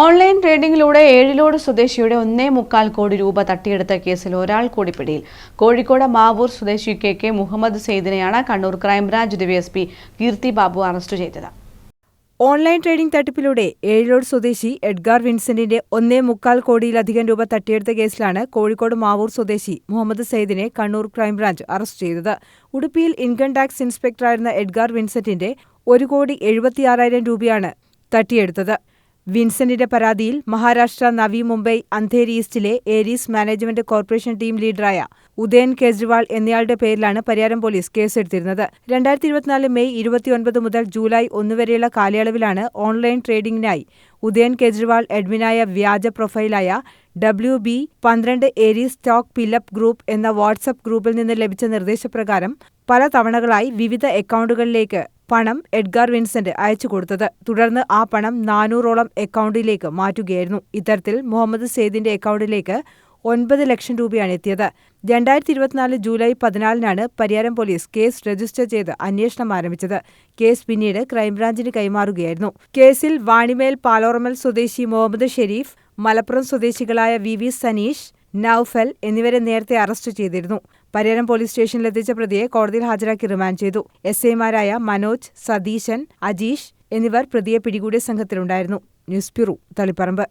Online ട്രേഡിംഗിലൂടെ Ezhilode സ്വദേശിയുടെ ഒന്നേ മുക്കാൽ കോടി രൂപ തട്ടിയെടുത്ത കേസിൽ ഒരാൾ കൂടി പിടിയിൽ കോഴിക്കോട് മാവൂർ സ്വദേശി K K Muhammad സെയ്ദിനെയാണ് Kannur crime branch DYSP Keerthi Babu arrest ചെയ്തത്. ഓൺലൈൻ ട്രേഡിംഗ് തട്ടിപ്പിലൂടെ ഏഴിലോട് സ്വദേശി എഡ്ഗാർ വിൻസെന്റിന്റെ ഒന്നേ മുക്കാൽ കോടിയിലധികം രൂപ തട്ടിയെടുത്ത കേസിലാണ് കോഴിക്കോട് മാവൂർ സ്വദേശി മുഹമ്മദ് സെയ്ദിനെ കണ്ണൂർ ക്രൈംബ്രാഞ്ച് അറസ്റ്റ് ചെയ്തത്. ഉടുപ്പിയിൽ ഇൻകം ടാക്സ് ഇൻസ്പെക്ടറായിരുന്ന എഡ്ഗാർ വിൻസെന്റിന്റെ ഒരു കോടി എഴുപത്തിയാറായിരം രൂപയാണ് തട്ടിയെടുത്തത്. വിൻസെന്റിന്റെ പരാതിയിൽ മഹാരാഷ്ട്ര നവി മുംബൈ അന്ധേരി ഈസ്റ്റിലെ ഏരീസ് മാനേജ്മെന്റ് കോർപ്പറേഷൻ ടീം ലീഡറായ ഉദയൻ കേജ്രിവാൾ എന്നയാളുടെ പേരിലാണ് പരിയാരം പോലീസ് കേസെടുത്തിരുന്നത്. രണ്ടായിരത്തി ഇരുപത്തിനാല് മെയ് ഇരുപത്തിയൊൻപത് മുതൽ ജൂലൈ ഒന്ന് വരെയുള്ള കാലയളവിലാണ് ഓൺലൈൻ ട്രേഡിംഗിനായി ഉദയൻ കേജ്രിവാൾ അഡ്മിനായ വ്യാജ പ്രൊഫൈലായ ഡബ്ല്യു ബി പന്ത്രണ്ട് ഏരീസ് സ്റ്റോക്ക് പില്ലപ്പ് ഗ്രൂപ്പ് എന്ന വാട്സപ്പ് ഗ്രൂപ്പിൽ നിന്ന് ലഭിച്ച നിർദ്ദേശപ്രകാരം പല തവണകളായി വിവിധ അക്കൗണ്ടുകളിലേക്ക് പണം എഡ്ഗാർ വിൻസെന്റ് അയച്ചു കൊടുത്തത്. തുടർന്ന് ആ പണം നാനൂറോളം അക്കൗണ്ടിലേക്ക് മാറ്റുകയായിരുന്നു. ഇത്തരത്തിൽ മുഹമ്മദ് സെയ്ദിന്റെ അക്കൗണ്ടിലേക്ക് ഒൻപത് ലക്ഷം രൂപയാണ് എത്തിയത്. രണ്ടായിരത്തി ഇരുപത്തിനാല് ജൂലൈ പതിനാലിനാണ് പരിയാരം പോലീസ് കേസ് രജിസ്റ്റർ ചെയ്ത് അന്വേഷണം ആരംഭിച്ചത്. കേസ് പിന്നീട് ക്രൈംബ്രാഞ്ചിന് കൈമാറുകയായിരുന്നു. കേസിൽ വാണിമേൽ പാലോറമൽ സ്വദേശി മുഹമ്മദ് ഷെരീഫ് മലപ്പുറം സ്വദേശികളായ വി വി സനീഷ് നൌഫൽ എന്നിവരെ നേരത്തെ അറസ്റ്റ് ചെയ്തിരുന്നു. പരിയാരം പോലീസ് സ്റ്റേഷനിലെത്തിച്ച പ്രതിയെ കോടതിയിൽ ഹാജരാക്കി റിമാൻഡ് ചെയ്തു. എസ് ഐമാരായ മനോജ് സതീശൻ അജീഷ് എന്നിവർ പ്രതിയെ പിടികൂടിയ സംഘത്തിലുണ്ടായിരുന്നു. News bureau Taliparamba.